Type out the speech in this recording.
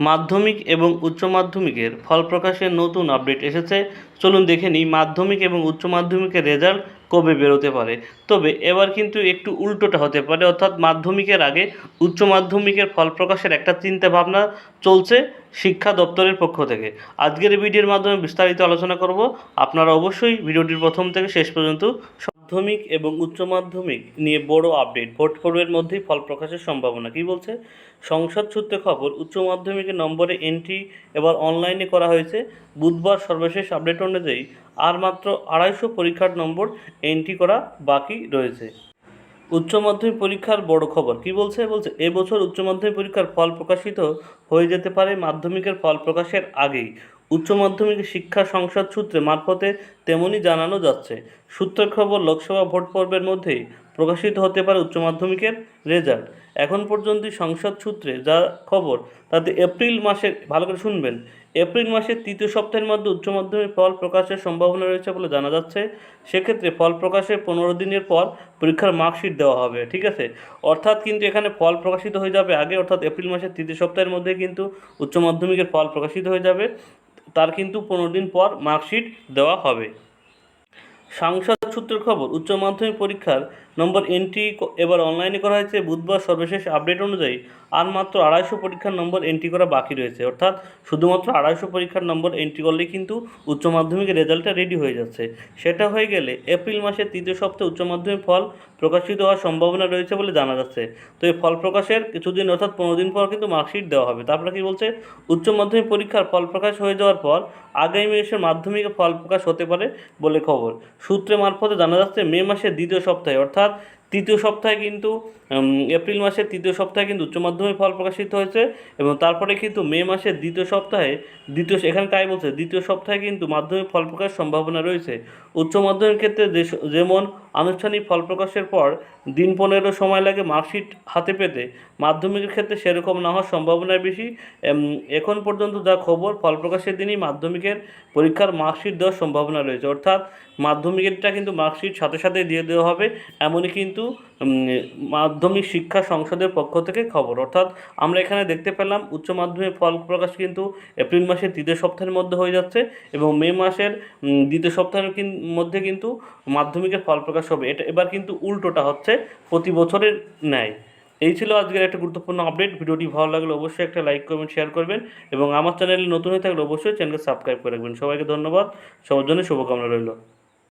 মাধ্যমিক এবং উচ্চ মাধ্যমিকের ফল প্রকাশের নতুন আপডেট এসেছে। চলুন দেখে নিই, মাধ্যমিক এবং উচ্চ মাধ্যমিকের রেজাল্ট কবে বেরোতে পারে। তবে এবার কিন্তু একটু উল্টোটা হতে পারে, অর্থাৎ মাধ্যমিকের আগে উচ্চ মাধ্যমিকের ফল প্রকাশের একটা চিন্তা ভাবনা চলছে। শিক্ষা দপ্তরের পক্ষ থেকে। আজকের ভিডিওর মাধ্যমে বিস্তারিত আলোচনা করব। আপনারা অবশ্যই ভিডিওটির প্রথম থেকে শেষ পর্যন্ত মাধ্যমিক এবং উচ্চ মাধ্যমিক নিয়ে বড় আপডেট, ভোট পর্বের মধ্যেই ফল প্রকাশের সম্ভাবনা। কী বলছে? সংসদ সূত্রে খবর, উচ্চ মাধ্যমিকের নম্বরে এন্ট্রি এবার অনলাইনে করা হয়েছে। বুধবার সর্বশেষ আপডেট অনুযায়ী আর মাত্র আড়াইশো পরীক্ষার নম্বর এন্ট্রি করা বাকি রয়েছে। উচ্চ মাধ্যমিক পরীক্ষার বড় খবর। কি বলছে? বলছে এবছর উচ্চ মাধ্যমিক পরীক্ষার ফল প্রকাশিত হয়ে যেতে পারে মাধ্যমিকের ফল প্রকাশের আগেই। উচ্চ মাধ্যমিক শিক্ষা সংসদ সূত্রে মারফতে তেমনই জানানো যাচ্ছে। সূত্রের খবর, লোকসভা ভোট পর্বের মধ্যেই প্রকাশিত হতে পারে উচ্চ মাধ্যমিকের রেজাল্ট। এখন পর্যন্ত সংসদ সূত্রে যা খবর, তাতে এপ্রিল মাসে ভালো করে শুনবেন, এপ্রিল মাসের তৃতীয় সপ্তাহের মধ্যে উচ্চ মাধ্যমিক ফল প্রকাশের সম্ভাবনা রয়েছে বলে জানা যাচ্ছে। সেক্ষেত্রে ফল প্রকাশের পনেরো দিনের পর পরীক্ষার মার্কশিট দেওয়া হবে, ঠিক আছে? অর্থাৎ কিন্তু এখানে ফল প্রকাশিত হয়ে যাবে আগে, অর্থাৎ এপ্রিল মাসের তৃতীয় সপ্তাহের মধ্যে কিন্তু উচ্চ মাধ্যমিকের ফল প্রকাশিত হয়ে যাবে। তার কিন্তু পনেরো দিন পর মার্কশিট দেওয়া হবে। সাংসদ সূত্রের খবর, উচ্চ মাধ্যমিক পরীক্ষার নম্বর এন্ট্রি এবার অনলাইনে করা হয়েছে। বুধবার সর্বশেষ আপডেট অনুযায়ী আর মাত্র আড়াইশো পরীক্ষার নম্বর এন্ট্রি করা বাকি রয়েছে। অর্থাৎ শুধুমাত্র আড়াইশো পরীক্ষার নম্বর এন্ট্রি করলেই কিন্তু উচ্চ মাধ্যমিকের রেজাল্টটা রেডি হয়ে যাচ্ছে। সেটা হয়ে গেলে এপ্রিল মাসের তৃতীয় সপ্তাহে উচ্চ মাধ্যমিক ফল প্রকাশিত হওয়ার সম্ভাবনা রয়েছে বলে জানা যাচ্ছে। তো এই ফল প্রকাশের কিছুদিন অর্থাৎ পনেরো দিন পর কিন্তু মার্কশিট দেওয়া হবে। তারপরে কি বলছে? উচ্চ মাধ্যমিক পরীক্ষার ফল প্রকাশ হয়ে যাওয়ার পর আগামী মাসের মাধ্যমিকে ফল প্রকাশ হতে পারে বলে খবর। সূত্রে মারফতে জানা যাচ্ছে মে মাসের দ্বিতীয় সপ্তাহে অর্থাৎ তৃতীয় সপ্তাহে কিন্তু এপ্রিল মাসের তৃতীয় সপ্তাহে কিন্তু উচ্চ মাধ্যমিক ফল প্রকাশিত হয়েছে এবং তারপরে কিন্তু মে মাসের দ্বিতীয় সপ্তাহে, দ্বিতীয়, এখানে তাই বলছে, দ্বিতীয় সপ্তাহে কিন্তু মাধ্যমিক ফল প্রকাশ সম্ভাবনা রয়েছে। উচ্চ মাধ্যমিক ক্ষেত্রে যেমন আনুষ্ঠানিক ফল প্রকাশের পর দিন পনেরো সময় লাগে মার্কশিট হাতে পেতে, মাধ্যমিকের ক্ষেত্রে সেরকম না হওয়ার সম্ভাবনা বেশি। এখন পর্যন্ত যা খবর, ফল প্রকাশের দিনই মাধ্যমিকের পরীক্ষার মার্কশিট দেওয়ার সম্ভাবনা রয়েছে। অর্থাৎ মাধ্যমিকেরটা কিন্তু মার্কশিট সাথে সাথে দিয়ে দেওয়া হবে, এমনই কিন্তু উম, মাধ্যমিক শিক্ষা সংসদের পক্ষ থেকে খবর। অর্থাৎ আমরা এখানে দেখতে পেলাম উচ্চ মাধ্যমিক ফল প্রকাশ কিন্তু এপ্রিল মাসের তৃতীয় সপ্তাহের মধ্যে হয়ে যাচ্ছে এবং মে মাসের দ্বিতীয় সপ্তাহের মধ্যে কিন্তু মাধ্যমিকের ফল প্রকাশ হবে। এটা এবার কিন্তু উল্টোটা হচ্ছে প্রতি বছরের ন্যায়। এই ছিল আজকের একটা গুরুত্বপূর্ণ আপডেট। ভিডিওটি ভালো লাগলে অবশ্যই একটা লাইক করবেন শেয়ার করবেন এবং আমার চ্যানেলে নতুন হয়ে থাকলে অবশ্যই চ্যানেলকে সাবস্ক্রাইব করে রাখবেন। সবাইকে ধন্যবাদ। সবার জন্য শুভকামনা রইল।